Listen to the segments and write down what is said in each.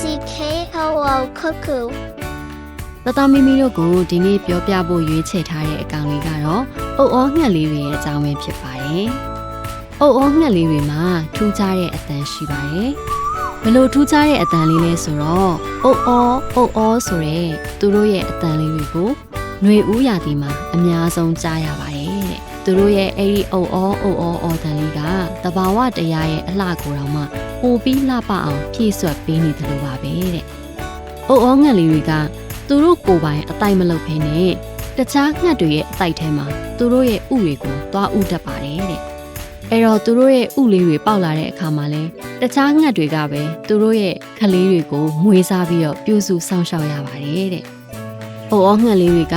C K O O cuckoo တသားမီမီတို့ကိုဒီနေ့ပြောပြဖို့ရွေးချယ်ထားတဲ့အကောင်လေးကတော့အုတ်အောငှက်လေးတွေရဲ့အကြောင်းပဲဖြစ်ပါတယ်။အုတ်အောငှက်လေးတွေမှာထူးခြားတဲ့အတန်ရှိပါတယ်။ဘယ်လိုထူးခြားတဲ့အတန်လေးလဲဆိုတော့အုတ်အောအုတ်အောဆိုတဲ့သူတို့ရဲ့အတန်လေးတွေကိုຫນွေဦးရာသီမှာအများဆုံးကြားရပါတယ်တဲ့။ သူတို့ရဲ့အဲ့ဒီအုတ်အောအုတ်အောအော်တန်လေးကတဘာဝတရားရဲ့အလှကိုတော့မှပိုပြီးလှပအောင်ဖြည့်ဆွတ်ပေးနေတယ်လို့ပါပဲတဲ့။အုတ်အောငှက်လေးတွေကသူတို့ကိုယ်ပိုင်အတိုက်မလုပ်ဖ ೇನೆ တခြားငှက်တွေရဲ့အတိုက်ထဲမှာသူတို့ရဲ့ဥတွေကိုသွားဥတတ်ပါတယ်တဲ့အဲ့တော့သူတို့ရဲ့ဥလေးတွေပေါက်လာတဲ့အခါမှာလဲတခြားငှက်တွေကပဲသူတို့ရဲ့ခလေးတွေကိုမွေးစားပြီးတော့ပြုစုစောင့်ရှောက်ရပါတယ်တဲ့။အိုအောငှက်လေးတွေက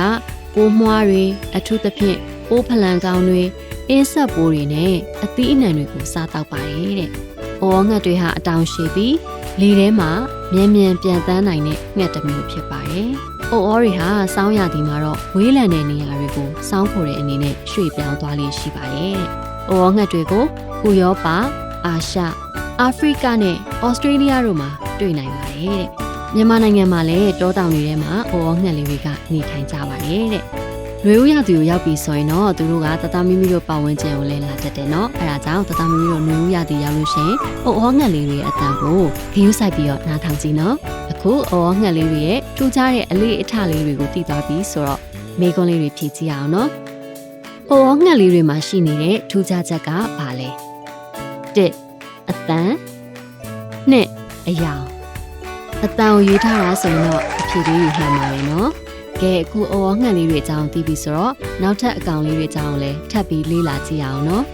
ပိုးမွှားတွေအထူးသဖြင့်ပိုးဖလန်ကောင်းတွေအင်းဆက်ပိုးတွေနဲ့အသီးအနှံတွေကိုစားတောက်ပါတယ်တဲ့။အိုအောငှက်တွေဟာအတောင်ရှိပြီးလေထဲမှာမြန်မြန်ပြန်တန်းနိုင်တဲ့ငှက်တစ်မျိုးဖြစ်ပါတယ်။အိုအောတွေဟာစောင်းရသည်မှာတော့ဝေးလံတဲ့နေရာတွေကိုစောင်းဖို့တဲ့အနေနဲ့ရွှေ့ပြောင်းသွားလေးရှိပါတယ်တဲ့။အိုအောငှက်တွေကိုဥရောပ၊အာရှ၊အာဖရိကနဲ့ဩစတြေးလျတို့မှာတွေ့နိုင်ပါတယ်တဲ့။မြန်မာနိုင်ငံမှာလည်းတောတောင်တွေထဲမှာအိုအောငှက်လေးတွေကနေထိုင်ကြပါတယ်တဲ့။ ရွေဦးရသူကိုရောက်ပြီဆိုရင်တော့သူတို့ကတသားမိမိတို့ပတ်ဝန်းကျင်ကိုလည်းလာတတ်တယ်နော်။အဲဒါကြောင့်တသားမိမိတို့ရွေဦးရသူရောက်လို့ရှိရင်အိုအောငှက်လေးတွေရဲ့အတန်ကိုဂရုစိုက်ပြီးတော့နားထောင်ကြည့်နော်။အခုအော်ငှက်လေးတွေရဲ့ထူးခြားတဲ့အလေးအထလေးတွေကိုသိသွားပြီဆိုတော့မေကွန်းလေးတွေဖြည့်ကြည့်အောင်နော်။အော်ငှက်လေးတွေမှာရှိနေတဲ့ထူးခြားချက်ကဘာလဲ။တစ်အတန်နှစ်အယောင်အတန်ကိုရွေးထားတာဆိုရင်တော့အဖြေလေးတွေမှန်ပါတယ်နော်။ ကဲအခုအော်ငှက်လေးတွေအကြောင်းသိပြီဆိုတော့နောက်ထပ်အကောင်လေးတွေအကြောင်းကိုလည်းထပ်ပြီးလေ့လာကြည့်အောင်နော်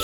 ။